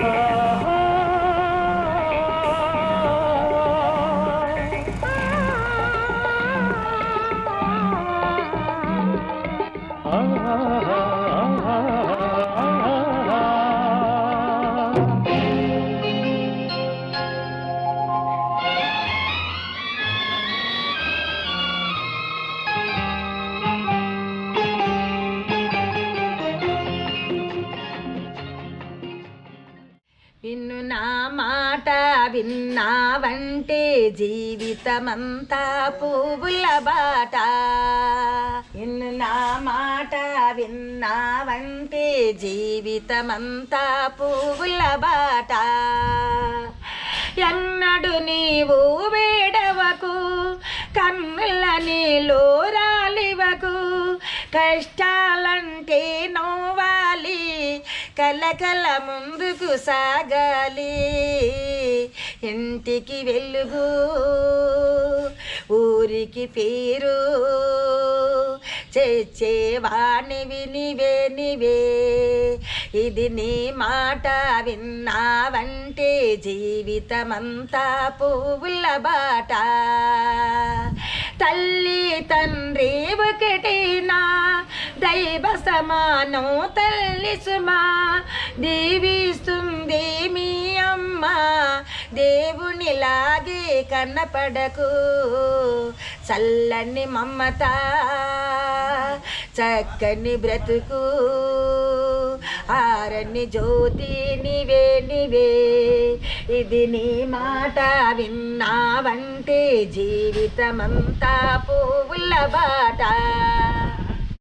Oh. నా మాట విన్నావంటే జీవితమంతా పువ్వుల బాట. ఇన్ను నా మాట విన్నావంటే జీవితమంతా పువ్వుల బాట. ఎన్నడు నీవు వేడవకు కన్నుల నీలో రాలివకు కష్టాలంటే కలకల ముందుకు సాగాలి. ఇంటికి వెలుగు ఊరికి పేరు. చేచేవాణివి నివే నివే ఇది నీ మాట విన్నావంటే జీవితమంతా పువ్వుల బాట. తల్లి తండ్రి ఒకటేనా దైవ సమానం తల్లి సుమా దీవిస్తుంది మీ అమ్మ. దేవునిలాగే కన్నపడకు చల్లని మమ్మత చక్కని బ్రతుకు. ఆరని జ్యోతి నివే నివే. ఇది నీ మాట విన్నావంటే జీవితమంతా పువ్వుల బాట.